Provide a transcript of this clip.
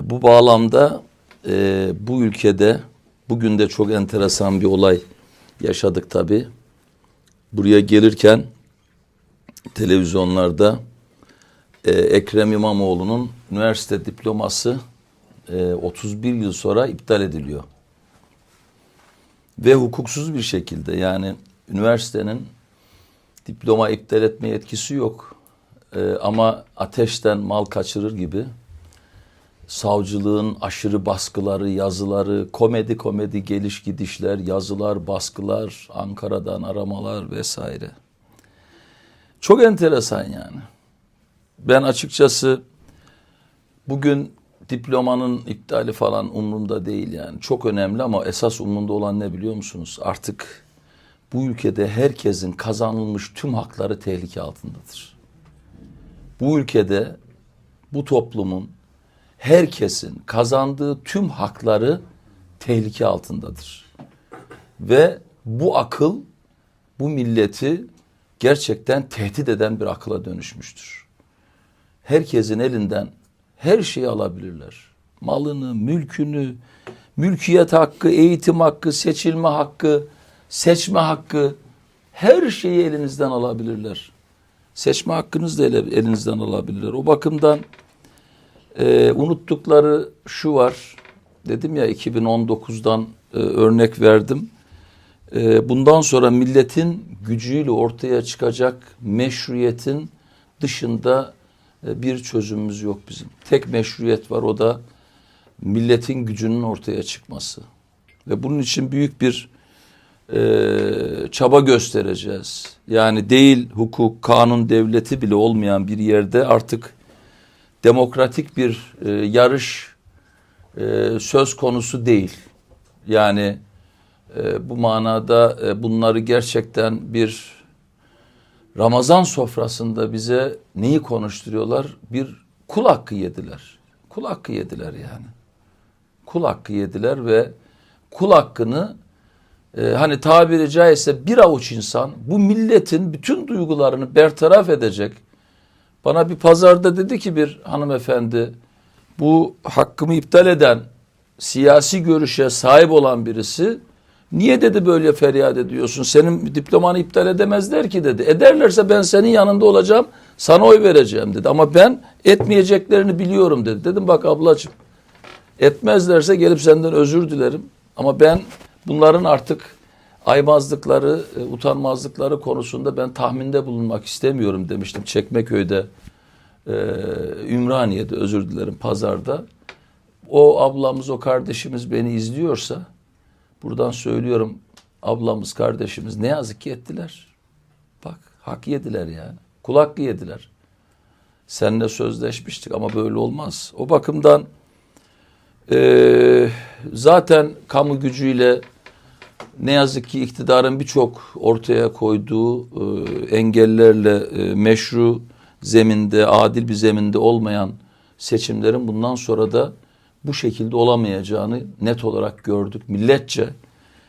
Bu bağlamda e, bu ülkede bugün de çok enteresan bir olay yaşadık tabii. Buraya gelirken televizyonlarda e, Ekrem İmamoğlu'nun üniversite diploması e, 31 yıl sonra iptal ediliyor. Ve hukuksuz bir şekilde yani üniversitenin diploma iptal etme yetkisi yok. E, ama ateşten mal kaçırır gibi savcılığın aşırı baskıları, yazıları, komedi komedi geliş gidişler, yazılar, baskılar, Ankara'dan aramalar vesaire. Çok enteresan yani. Ben açıkçası bugün diplomanın iptali falan umurumda değil yani. Çok önemli ama esas umurumda olan ne biliyor musunuz? Artık bu ülkede herkesin kazanılmış tüm hakları tehlike altındadır. Bu ülkede bu toplumun herkesin kazandığı tüm hakları tehlike altındadır. Ve bu akıl bu milleti gerçekten tehdit eden bir akıla dönüşmüştür. Herkesin elinden her şeyi alabilirler. Malını, mülkünü, mülkiyet hakkı, eğitim hakkı, seçilme hakkı, seçme hakkı her şeyi elinizden alabilirler. Seçme hakkınızı da elinizden alabilirler. O bakımdan e, unuttukları şu var. Dedim ya 2019'dan e, örnek verdim. E, bundan sonra milletin gücüyle ortaya çıkacak meşruiyetin dışında e, bir çözümümüz yok bizim. Tek meşruiyet var o da milletin gücünün ortaya çıkması. Ve bunun için büyük bir e, çaba göstereceğiz. Yani değil hukuk, kanun devleti bile olmayan bir yerde artık demokratik bir e, yarış e, söz konusu değil. Yani e, bu manada e, bunları gerçekten bir Ramazan sofrasında bize neyi konuşturuyorlar? Bir kul hakkı yediler. Kul hakkı yediler yani. Kul hakkı yediler ve kul hakkını e, hani tabiri caizse bir avuç insan bu milletin bütün duygularını bertaraf edecek. Bana bir pazarda dedi ki bir hanımefendi bu hakkımı iptal eden siyasi görüşe sahip olan birisi niye dedi böyle feryat ediyorsun? Senin diplomanı iptal edemezler ki dedi. Ederlerse ben senin yanında olacağım sana oy vereceğim dedi. Ama ben etmeyeceklerini biliyorum dedi. Dedim bak ablacığım etmezlerse gelip senden özür dilerim. Ama ben bunların artık aymazlıkları, e, utanmazlıkları konusunda ben tahminde bulunmak istemiyorum demiştim. Çekmeköy'de, e, Ümraniye'de özür dilerim pazarda. O ablamız, o kardeşimiz beni izliyorsa buradan söylüyorum ablamız, kardeşimiz ne yazık ki ettiler. Bak hak yediler yani. Kul hakkı yediler. Seninle sözleşmiştik ama böyle olmaz. O bakımdan ee, zaten kamu gücüyle ne yazık ki iktidarın birçok ortaya koyduğu e, engellerle e, meşru zeminde, adil bir zeminde olmayan seçimlerin bundan sonra da bu şekilde olamayacağını net olarak gördük. Milletçe